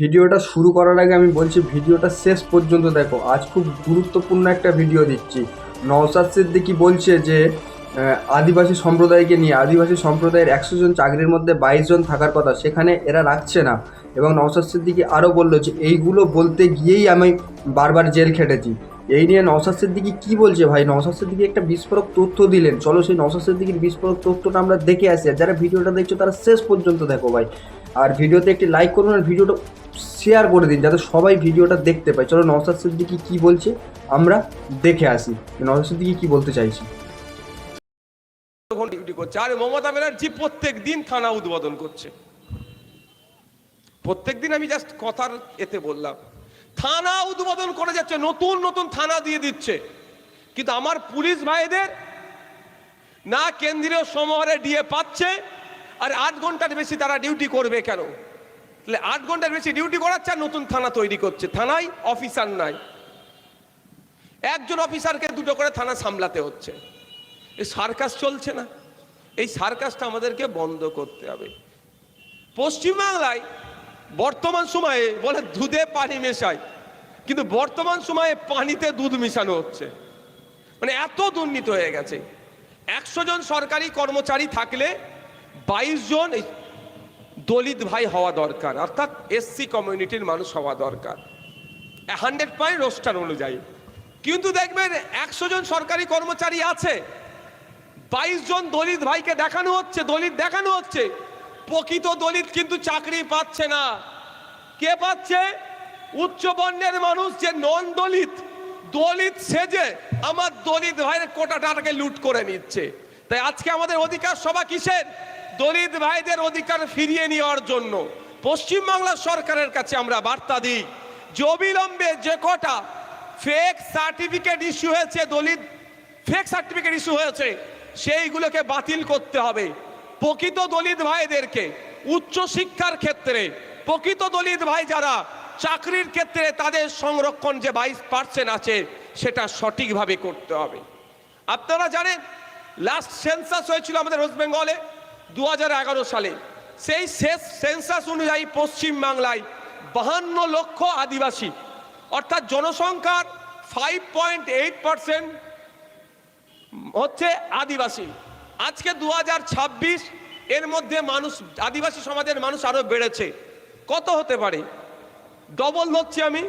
ভিডিওটা শুরু করার আগে আমি বলছি, ভিডিওটা শেষ পর্যন্ত দেখো। আজ খুব গুরুত্বপূর্ণ একটা ভিডিও দিচ্ছি। নওসাদ সিদ্দিকি বলছে যে আদিবাসী সম্প্রদায়কে নিয়ে, আদিবাসী সম্প্রদায়ের একশো জন চাকরির মধ্যে বাইশ জন থাকার কথা, সেখানে এরা রাখছে না। এবং নওসাদ সিদ্দিকি আরও বলল যে, এইগুলো বলতে গিয়েই আমি বারবার জেল খেটেছি। এই নিয়ে নওসাদ সিদ্দিকি কী বলছে ভাই? নওসাদ সিদ্দিকি একটা বিস্ফোরক তথ্য দিলেন। চলো সেই নওসাদ সিদ্দিকির বিস্ফোরক তথ্যটা আমরা দেখে আসি। আর যারা ভিডিওটা দেখছ, তারা শেষ পর্যন্ত দেখো ভাই। আর ভিডিওতে একটি লাইক করুন, আর ভিডিওটা শেয়ার করে দিন, যাতে সবাই ভিডিওটা দেখতে পায়। চলো নওসাদ সিদ্দিকি কী বলছে, আমরা দেখে আসি। নওসাদ সিদ্দিকি কী বলতে চাইছি? ডিউটি করছে, আর মমতা ব্যানার্জি প্রত্যেক দিন থানা উদ্বোধন করছে। প্রত্যেক দিন আমি জাস্ট কথার এতে বললাম। থানা উদ্বোধন করে যাচ্ছে, নতুন নতুন থানা দিয়ে দিচ্ছে। কিন্তু আমার পুলিশ ভাইদের না কেন্দ্রীয় সমাহারে ডিএ পাচ্ছে, আর আট ঘণ্টার বেশি তারা ডিউটি করবে কেন? তাহলে আট ঘণ্টার বেশি ডিউটি করাচ্ছে আর নতুন থানা তৈরি করছে। থানায় অফিসার নাই। একজন অফিসারকে দুটো করে থানা সামলাতে হচ্ছে। এই সার্কাস চলছে না। এই সার্কাসটা আমাদেরকে বন্ধ করতে হবে। পশ্চিমবাংলায় বর্তমান সময়ে বলে দুধে পানি মেশায়, কিন্তু বর্তমান সময়ে পানিতে দুধ মিশানো হচ্ছে। মানে এত দুর্নীতি হয়ে গেছে। একশো জন সরকারি কর্মচারী থাকলে বাইশ জন দলিত ভাই হওয়া দরকার, অর্থাৎ এসসি কমিউনিটির মানুষ হওয়া দরকার। হান্ড্রেড পয়েন্ট রোস্টার অনুযায়ী। কিন্তু দেখবেন একশো জন সরকারি কর্মচারী আছে, বাইশ জন দলিত ভাইকে দেখানো হচ্ছে, দলিত দেখানো হচ্ছে। প্রকৃত দলিত কিন্তু চাকরি পাচ্ছে না। কে পাচ্ছে? উচ্চ বর্ণের মানুষ যে নন দলিত দলিত সেজে আমার দলিত ভাইয়ের কোটা টাকাকে লুট করে নিচ্ছে। তাই আজকে আমাদের অধিকার সভা কিসের? দলিত ভাইদের অধিকার ফিরিয়ে নেওয়ার জন্য পশ্চিমবাংলা সরকারের কাছে আমরা বার্তা দিই, যে অবিলম্বে যে কটা ফেক সার্টিফিকেট ইস্যু হয়েছে, দলিত ফেক সার্টিফিকেট ইস্যু হয়েছে, সেইগুলোকে বাতিল করতে হবে। প্রকৃত দলিত ভাইদেরকে উচ্চ শিক্ষার ক্ষেত্রে, প্রকৃত দলিত ভাই যারা চাকরির ক্ষেত্রে তাদের সংরক্ষণ যে বাইশ পার্সেন্ট আছে, সেটা সঠিকভাবে করতে হবে। আপনারা জানেন লাস্ট সেন্সাস হয়েছিল আমাদের ওয়েস্ট বেঙ্গলে। দু হাজার এগারো সালে। সেই শেষ সেন্সাস অনুযায়ী পশ্চিম বাংলায় বাহান্ন লক্ষ আদিবাসী, অর্থাৎ জনসংখ্যার ফাইভ পয়েন্ট এইট পার্সেন্ট হচ্ছে আদিবাসী। আজকে দু হাজার ছাব্বিশ এর মধ্যে মানুষ, আদিবাসী সমাজের মানুষ আরও বেড়েছে। কত হতে পারে? ডবল ধরছি আমি।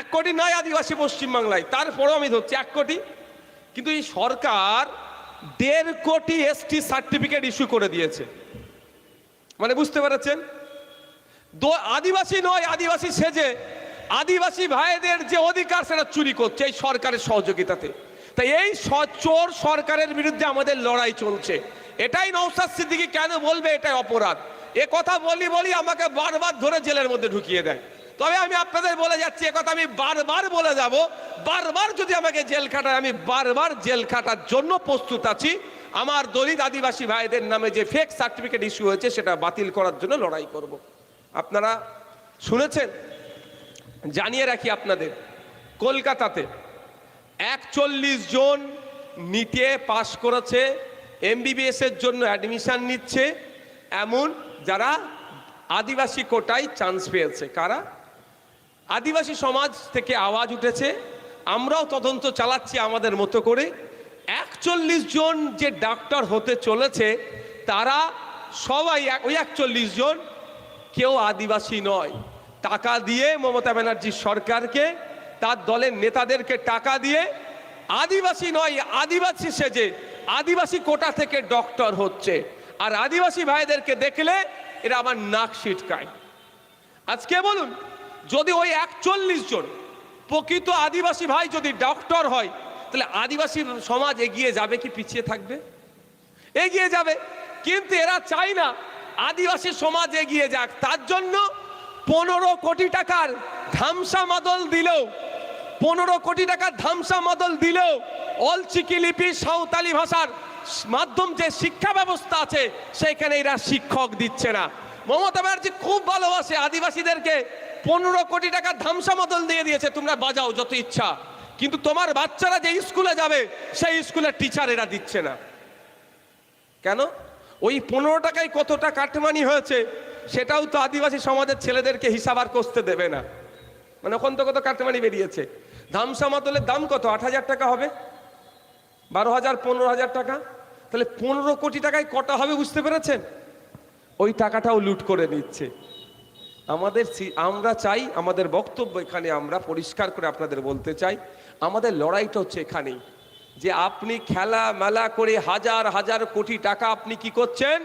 এক কোটি নয় আদিবাসী পশ্চিমবাংলায় তারপরেও আমি ধরছি এক কোটি। কিন্তু এই সরকার দেড় কোটি এসটি সার্টিফিকেট ইস্যু করে দিয়েছে। মানে বুঝতে পেরেছেন? আদিবাসী নয়, আদিবাসী সেজে আদিবাসী ভাইদের যে অধিকার সেটা চুরি করছে এই সরকারের সহযোগিতাতে। তাই এই চোর সরকারের বিরুদ্ধে আমাদের লড়াই চলছে। এটাই নৌসাদ সিদ্দিকি কেন বলবে এটাই অপরাধ। এ কথা বলি বলি আমাকে বারবার ধরে জেলের মধ্যে ঢুকিয়ে দেয়। তবে আমি আপনাদের বলে যাচ্ছি, একথা আমি বারবার বলে যাব। বারবার যদি আমাকে জেল খাটায়, আমি বারবার জেল খাটার জন্য প্রস্তুত আছি। আমার দলিত আদিবাসী ভাইদের নামে যে ফেক সার্টিফিকেট ইস্যু হয়েছে, সেটা বাতিল করার জন্য লড়াই করব। আপনারা শুনেছেন? জানিয়ে রাখি আপনাদের, কলকাতাতে একচল্লিশ জন নিটে পাশ করেছে এমবিবিএস এর জন্য অ্যাডমিশান নিচ্ছে, এমন যারা আদিবাসী কোটায় চান্স পেয়েছে। কারা? আদিবাসী সমাজ থেকে আওয়াজ উঠেছে, আমরাও তদন্ত চালাচ্ছি আমাদের মতো করে। একচল্লিশ জন যে ডাক্তার হতে চলেছে, তারা সবাই ওই একচল্লিশ জন কেউ আদিবাসী নয়। টাকা দিয়ে মমতা ব্যানার্জির সরকারকে, তার দলের নেতাদেরকে টাকা দিয়ে আদিবাসী নয়, আদিবাসী সেজে, আদিবাসী কোটা থেকে ডক্টর হচ্ছে। আর আদিবাসী ভাইদেরকে দেখলে এরা আবার নাক ছিটকায়। আজকে বলুন যদি ওই একচল্লিশ জন প্রকৃত আদিবাসী ভাই যদি ডক্টর হয়, তাহলে আদিবাসী সমাজ এগিয়ে যাবে কি পিছিয়ে থাকবে? এগিয়ে যাবে। কিন্তু এরা চায় না আদিবাসী সমাজ এগিয়ে যাক। তার জন্য পনেরো কোটি টাকার ধামসা মাদল দিলেও, পনেরো কোটি টাকার ধামসা মাদল দিলেও অলচিকি লিপি সাঁওতালি ভাষার মাধ্যম যে শিক্ষা ব্যবস্থা আছে, সেখানে এরা শিক্ষক দিচ্ছে না। মমতা ব্যানার্জি খুব ভালোবাসে আদিবাসীদেরকে। পনেরো কোটি টাকার ধামসা মাদল দিয়ে দিয়েছে, তোমরা বাজাও যত ইচ্ছা। কিন্তু তোমার বাচ্চারা যে স্কুলে যাবে, সেই স্কুলের টিচার এরা দিচ্ছে না। কেন? ওই পনেরো টাকায় কতটা কাটমানি হয়েছে, সেটাও তো আদিবাসী সমাজের ছেলেদেরকে হিসাব আর করতে দেবে না। মানে ওখান তো কাটমানি বেরিয়েছে। ধামসা মাতলের দাম কত? আট হাজার টাকা হবে? বারো হাজার, পনেরো হাজার টাকা? তাহলে পনেরো কোটি টাকায় কটা হবে বুঝতে পেরেছেন? ওই টাকাটাও লুট করে নিচ্ছে। আমাদের আমরা চাই, আমাদের বক্তব্য এখানে আমরা পরিষ্কার করে আপনাদের বলতে চাই, আমাদের লড়াইটা হচ্ছে এখানেই। যে আপনি খেলা মেলা করে হাজার হাজার কোটি টাকা আপনি কি করছেন?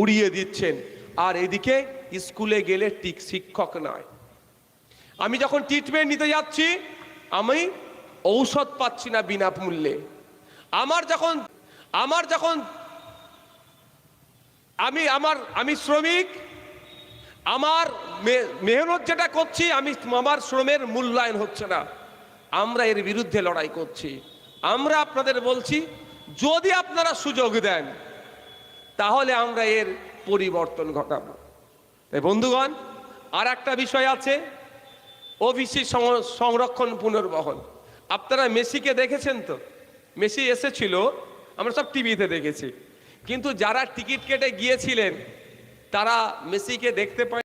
উড়িয়ে দিচ্ছেন। আর এদিকে স্কুলে গেলে ঠিক শিক্ষক নয়। আমি যখন ট্রিটমেন্ট নিতে যাচ্ছি, আমি ঔষধ পাচ্ছি না বিনামূল্যে আমার যখন আমার যখন আমি আমার, আমি শ্রমিক, আমার মেহনত যেটা করছি, আমি আমার শ্রমের মূল্যায়ন হচ্ছে না। আমরা এর বিরুদ্ধে লড়াই করছি। আমরা আপনাদের বলছি, যদি আপনারা সুযোগ দেন, তাহলে আমরা এর পরিবর্তন ঘটাবো। তাই বন্ধুগণ আর একটা বিষয় আছে, ওবিসি সংরক্ষণ পুনর্বহন। আপনারা মেসিকে দেখেছেন তো? মেসি এসেছিল, আমরা সব টিভিতে দেখেছি। কিন্তু যারা টিকিট কেটে গিয়েছিলেন তারা মেসিকে দেখতে পায়